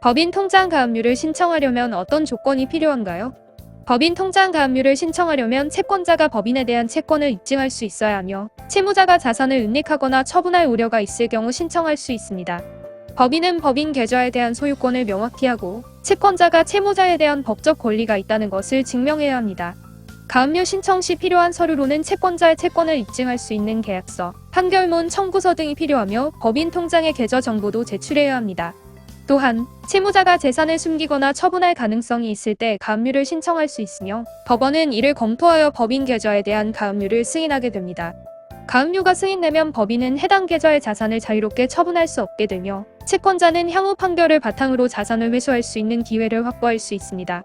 법인 통장 가압류를 신청하려면 어떤 조건이 필요한가요? 법인 통장 가압류를 신청하려면 채권자가 법인에 대한 채권을 입증할 수 있어야 하며 채무자가 자산을 은닉하거나 처분할 우려가 있을 경우 신청할 수 있습니다. 법인은 법인 계좌에 대한 소유권을 명확히 하고 채권자가 채무자에 대한 법적 권리가 있다는 것을 증명해야 합니다. 가압류 신청 시 필요한 서류로는 채권자의 채권을 입증할 수 있는 계약서, 판결문 청구서 등이 필요하며 법인 통장의 계좌 정보도 제출해야 합니다. 또한 채무자가 재산을 숨기거나 처분할 가능성이 있을 때 가압류를 신청할 수 있으며 법원은 이를 검토하여 법인 계좌에 대한 가압류를 승인하게 됩니다. 가압류가 승인되면 법인은 해당 계좌의 자산을 자유롭게 처분할 수 없게 되며 채권자는 향후 판결을 바탕으로 자산을 회수할 수 있는 기회를 확보할 수 있습니다.